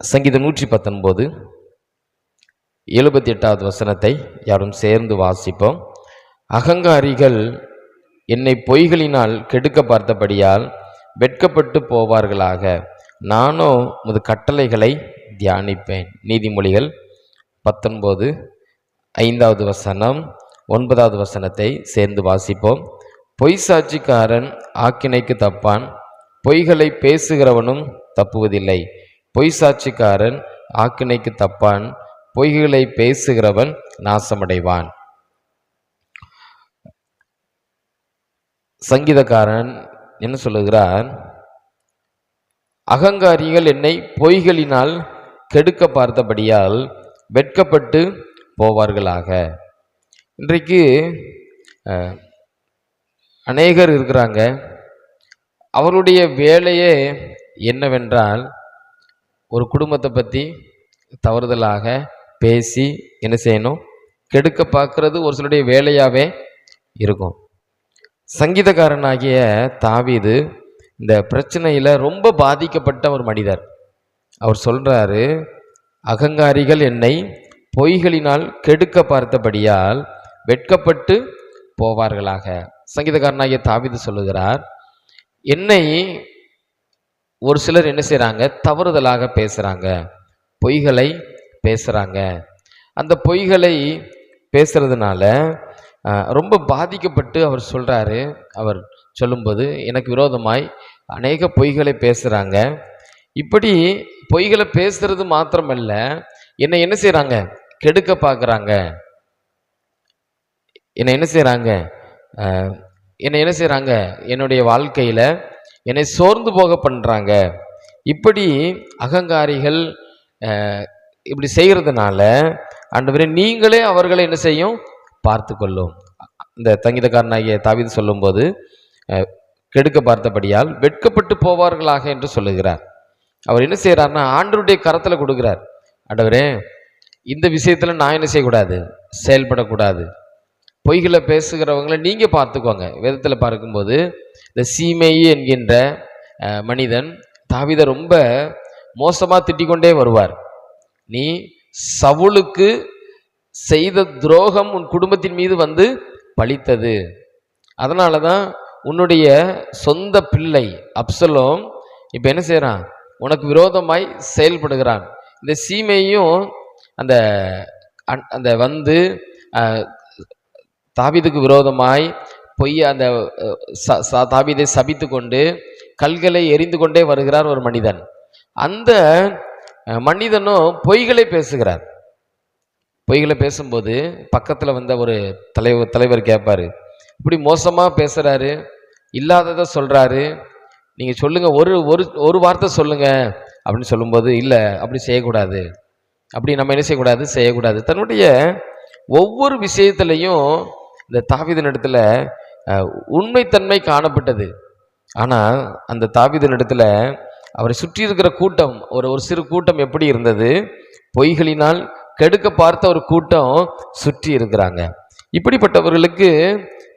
சங்கீதம் நூற்றி பத்தொன்பது எழுபத்தி எட்டாவது வசனத்தை யாரும் சேர்ந்து வாசிப்போம். அகங்காரிகள் என்னை பொய்களினால் கெடுக்க பார்த்தபடியால் வெட்கப்பட்டு போவார்களாக. நானோ முது கட்டளைகளை தியானிப்பேன். நீதிமொழிகள் பத்தொன்பது ஐந்தாவது வசனம் ஒன்பதாவது வசனத்தை சேர்ந்து வாசிப்போம். பொய் சாட்சிக்காரன் ஆக்கினைக்கு தப்பான் பொய்களை பேசுகிறவனும் தப்புவதில்லை. பொய் சாட்சிக்காரன் ஆக்கினைக்கு தப்பான் பொய்களை பேசுகிறவன் நாசமடைவான். சங்கீதக்காரன் என்ன சொல்லுகிறார் அகங்காரிகள் என்னை பொய்களினால் கெடுக்க பார்த்தபடியால் வெட்கப்பட்டு போவார்களாக. இன்றைக்கு அநேகர் இருக்கிறாங்க. அவருடைய வேலையே என்னவென்றால் ஒரு குடும்பத்தை பற்றி தவறுதலாக பேசி என்ன செய்யணும்? கெடுக்க பார்க்கறது ஒரு சிலருடைய வேலையாகவே இருக்கும். சங்கீதக்காரனாகிய தாவீது இந்த பிரச்சனையில் ரொம்ப பாதிக்கப்பட்ட ஒரு மனிதர். அவர் சொல்கிறாரு அகங்காரிகள் என்னை பொய்களினால் கெடுக்க பார்த்தபடியால் வெட்கப்பட்டு போவார்களாக. சங்கீதக்காரனாகிய தாவிது சொல்லுகிறார் என்னை ஒரு சிலர் என்ன செய்கிறாங்க தவறுதலாக பேசுகிறாங்க பொய்களை பேசுகிறாங்க அந்த பொய்களை பேசுறதுனால ரொம்ப பாதிக்கப்பட்டு அவர் சொல்கிறாரு அவர் சொல்லும்போது எனக்கு விரோதமாய் அநேக பொய்களை பேசுகிறாங்க இப்படி பொய்களை பேசுறது மாத்திரமல்ல என்னை என்ன செய்கிறாங்க கெடுக்க பார்க்குறாங்க என்னை என்ன செய்கிறாங்க என்னை என்ன செய்கிறாங்க என்னுடைய வாழ்க்கையில் என்னை சோர்ந்து போக பண்ணுறாங்க இப்படி அகங்காரிகள் இப்படி செய்கிறதுனால ஆண்டவரே நீங்களே அவர்களை என்ன செய்யும்? பார்த்து கொள்ளும் இந்த தங்கிதக்காரனாகிய தாவீது சொல்லும்போது கெடுக்க பார்த்தபடியால் வெட்கப்பட்டு போவார்களாக என்று சொல்லுகிறார். அவர் என்ன செய்கிறார்னா ஆண்டவருடைய கரத்தில் கொடுக்குறார். ஆண்டவரே இந்த விஷயத்தில் நான் என்ன செய்யக்கூடாது? செயல்படக்கூடாது. பொய்களை பேசுகிறவங்களை நீங்கள் பார்த்துக்கோங்க. வேதத்தில் பார்க்கும்போது இந்த சீமேயி என்கின்ற மனிதன் தாவிதை ரொம்ப மோசமாக திட்டிக்கொண்டே வருவார். நீ சவுளுக்கு செய்த துரோகம் உன் குடும்பத்தின் மீது வந்து பலித்தது அதனால தான் உன்னுடைய சொந்த பிள்ளை அப்சலோம் இப்போ என்ன செய்கிறான் உனக்கு விரோதமாய் செயல்படுகிறான். இந்த சீமையும் அந்த அந்த வந்து அஹ், விரோதமாய் பொய் அந்த அஹ், ச- சபித்து கொண்டு கல்களை எரிந்து கொண்டே வருகிறார் ஒரு மனிதன். அந்த மனிதனும் பொய்களை பேசுகிறார். பொய்களை பேசும்போது பக்கத்தில் வந்த ஒரு தலைவர் தலைவர் கேட்பாரு இப்படி மோசமாக பேசுகிறாரு இல்லாததை சொல்கிறாரு நீங்கள் சொல்லுங்கள் ஒரு ஒரு ஒரு வார்த்தை சொல்லுங்கள் அப்படின்னு சொல்லும்போது இல்லை அப்படி செய்யக்கூடாது அப்படி நம்ம என்ன செய்யக்கூடாது செய்யக்கூடாது. தன்னுடைய ஒவ்வொரு விஷயத்துலையும் இந்த தாவீதின் இடத்துல உண்மைத்தன்மை காணப்பட்டது. ஆனால் அந்த தாவீதின் இடத்துல அவரை சுற்றி இருக்கிற கூட்டம் ஒரு ஒரு சிறு கூட்டம் எப்படி இருந்தது? பொய்களினால் கெடுக்க பார்த்த ஒரு கூட்டம் சுற்றி இருக்கிறாங்க. இப்படிப்பட்டவர்களுக்கு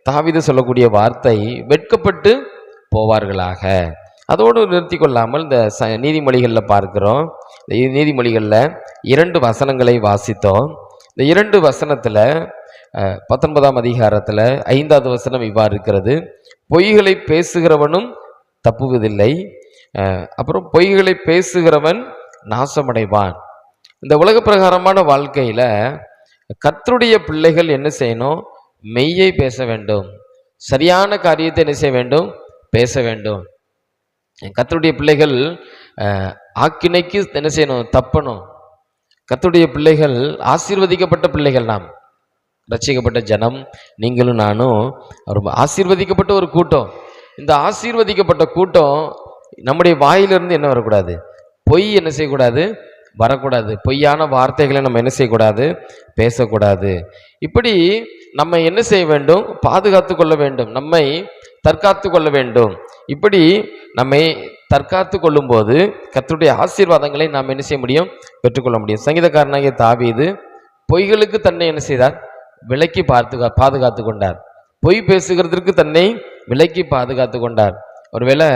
தாவித சொல்லக்கூடிய வார்த்தை வெட்கப்பட்டு போவார்களாக. அதோடு நிறுத்தி கொள்ளாமல் இந்த ச நீதிமொழிகளில் பார்க்கிறோம். இந்த நீதிமொழிகளில் இரண்டு வசனங்களை வாசித்தோம். இந்த இரண்டு வசனத்தில் பத்தொன்பதாம் அதிகாரத்தில் ஐந்தாவது வசனம் இவ்வாறு இருக்கிறது. பொய்களை பேசுகிறவனும் தப்புவதில்லை. அப்புறம் பொய்களை பேசுகிறவன் நாசமடைவான். இந்த உலக பிரகாரமான வாழ்க்கையில் கத்தருடைய பிள்ளைகள் என்ன செய்யணும்? மெய்யை பேச வேண்டும். சரியான காரியத்தை என்ன செய்ய வேண்டும்? பேச வேண்டும். கத்தருடைய பிள்ளைகள் ஆக்கினைக்கு என்ன செய்யணும்? தப்பணும். கத்துடைய பிள்ளைகள் ஆசீர்வதிக்கப்பட்ட பிள்ளைகள் நாம். ரட்சிக்கப்பட்ட ஜனம் நீங்களும் நானும் ரொம்ப ஆசீர்வதிக்கப்பட்ட ஒரு கூட்டம். இந்த ஆசீர்வதிக்கப்பட்ட கூட்டம் நம்முடைய வாயிலிருந்து என்ன வரக்கூடாது? பொய் என்ன செய்யக்கூடாது? வரக்கூடாது. பொய்யான வார்த்தைகளை நம்ம என்ன செய்யக்கூடாது? பேசக்கூடாது. இப்படி நம்ம என்ன செய்ய வேண்டும்? பாதுகாத்து கொள்ள வேண்டும். நம்மை தற்காத்து கொள்ள வேண்டும். இப்படி நம்மை தற்காத்து கொள்ளும்போது கர்த்தருடைய ஆசீர்வாதங்களை நாம் என்ன செய்ய முடியும்? பெற்றுக்கொள்ள முடியும். சங்கீதக்காரனாகிய தாவீது பொய்களுக்கு தன்னை என்ன செய்தார்? விலக்கி பார்த்து பாதுகாத்து கொண்டார். பொய் பேசுகிறதற்கு தன்னை விலக்கி பாதுகாத்து கொண்டார். ஒருவேளை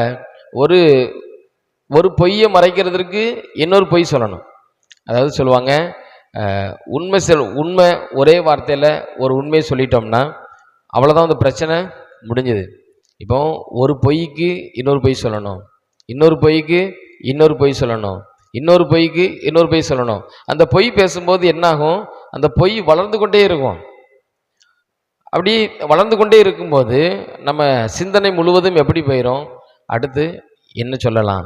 ஒரு ஒரு பொய்யை மறைக்கிறதுக்கு இன்னொரு பொய் சொல்லணும். அதாவது சொல்லுவாங்க உண்மை சொல் உண்மை ஒரே வார்த்தையில் ஒரு உண்மையை சொல்லிட்டோம்னா அவ்வளோதான் அந்த பிரச்சனை முடிஞ்சுது. இப்போ ஒரு பொய்க்கு இன்னொரு பொய் சொல்லணும். இன்னொரு பொய்க்கு இன்னொரு பொய் சொல்லணும். இன்னொரு பொய்க்கு இன்னொரு பொய் சொல்லணும். அந்த பொய் பேசும்போது என்னாகும்? அந்த பொய் வளர்ந்து கொண்டே இருக்கும். அப்படி வளர்ந்து கொண்டே இருக்கும்போது நம்ம சிந்தனை முழுவதும் எப்படி போயிடும் அடுத்து என்ன சொல்லலாம்?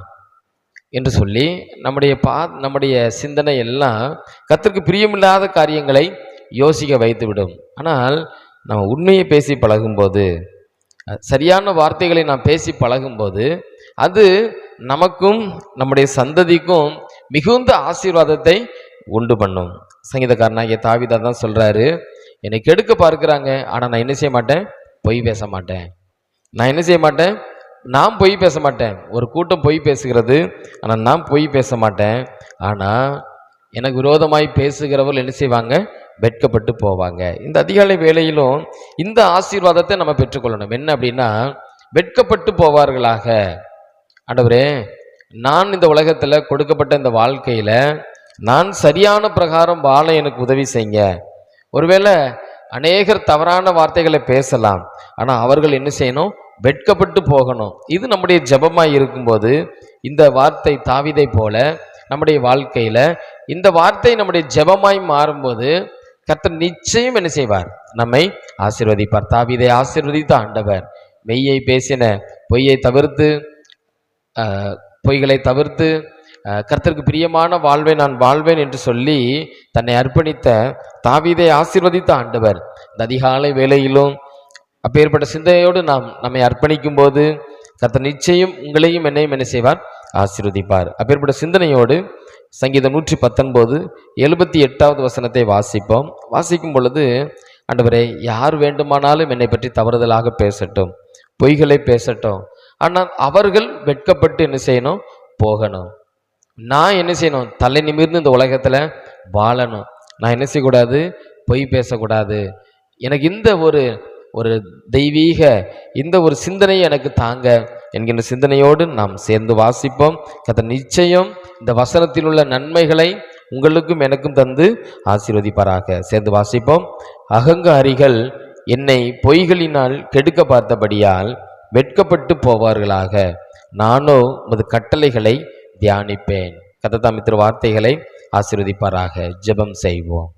என்று சொல்லி நம்முடைய பா நம்முடைய சிந்தனை எல்லாம் கத்திற்கு பிரியமில்லாத காரியங்களை யோசிக்க வைத்துவிடும். ஆனால் நம்ம உண்மையை பேசி பழகும்போது சரியான வார்த்தைகளை நாம் பேசி பழகும்போது அது நமக்கும் நம்முடைய சந்ததிக்கும் மிகுந்த ஆசீர்வாதத்தை உண்டு பண்ணும். சங்கீதக்காரனாகிய தாவிதா தான் சொல்கிறாரு என்னை கெடுக்க பார்க்கிறாங்க. ஆனால் நான் என்ன செய்ய மாட்டேன்? பொய் பேச மாட்டேன். நான் என்ன செய்ய மாட்டேன்? நான் பொய் பேச மாட்டேன். ஒரு கூட்டம் பொய் பேசுகிறது. ஆனால் நான் பொய் பேச மாட்டேன். ஆனால் எனக்கு விரோதமாய் பேசுகிறவர்கள் என்ன செய்வாங்க? வெட்கப்பட்டு போவாங்க. இந்த அதிகாலை வேலையிலும் இந்த ஆசீர்வாதத்தை நம்ம பெற்றுக்கொள்ளணும். என்ன அப்படின்னா வெட்கப்பட்டு போவார்களாக. ஆண்டவரே நான் இந்த உலகத்தில் கொடுக்கப்பட்ட இந்த வாழ்க்கையில் நான் சரியான பிரகாரம் வாழ எனக்கு உதவி செய்யுங்க. ஒருவேளை அநேகர் தவறான வார்த்தைகளை பேசலாம். ஆனால் அவர்கள் என்ன செய்யணும்? வெட்கப்பட்டு போகணும். இது நம்முடைய ஜெபமாய் இருக்கும்போது இந்த வார்த்தை தாவிதை போல நம்முடைய வாழ்க்கையில் இந்த வார்த்தை நம்முடைய ஜெபமாய் மாறும்போது கத்தர் நிச்சயம் என்ன செய்வார்? நம்மை ஆசிர்வதிப்பார். தாவிதை ஆசிர்வதித்த ஆண்டவர். மெய்யை பேசின பொய்யை தவிர்த்து பொய்களை தவிர்த்து கர்த்தருக்கு பிரியமான வாழ்வை நான் வாழ்வேன் என்று சொல்லி தன்னை அர்ப்பணித்த தாவீதை ஆசீர்வதித்த ஆண்டவர். இந்த அதிகாலை வேலையிலும் அப்பேற்பட்ட சிந்தனையோடு நாம் நம்மை அர்ப்பணிக்கும் போது கர்த்தர் நிச்சயம் உங்களையும் என்னையும் என்ன செய்வார்? ஆசீர்வதிப்பார். அப்பேற்பட்ட சிந்தனையோடு சங்கீதம் நூற்றி பத்தொன்பது எழுபத்தி எட்டாவது வசனத்தை வாசிப்போம். வாசிக்கும் பொழுது ஆண்டவரே யார் வேண்டுமானாலும் என்னை பற்றி தவறுதலாக பேசட்டும் பொய்களை பேசட்டும். ஆனால் அவர்கள் வெட்கப்பட்டு என்ன செய்யணும்? போகணும். நான் என்ன செய்யணும்? தலை நிமிர்ந்து இந்த உலகத்தில் வாழணும். நான் என்ன செய்யக்கூடாது? பொய் பேசக்கூடாது. எனக்கு இந்த ஒரு ஒரு தெய்வீக இந்த ஒரு சிந்தனையை எனக்கு தாங்க. என்கின்ற சிந்தனையோடு நாம் சேர்ந்து வாசிப்போம். கத்த நிச்சயம் இந்த வசனத்தில் உள்ள நன்மைகளை உங்களுக்கும் எனக்கும் தந்து ஆசீர்வதிப்பாராக. சேர்ந்து வாசிப்போம். அகங்காரிகள் என்னை பொய்களினால் கெடுக்க பார்த்தபடியால் வெட்கப்பட்டு போவார்களாக. நானோ உமது கட்டளைகளை தியானிப்பேன். கததாமித்திர வார்த்தைகளை ஆசீர்வதிப்பாராக. ஜெபம் செய்வோம்.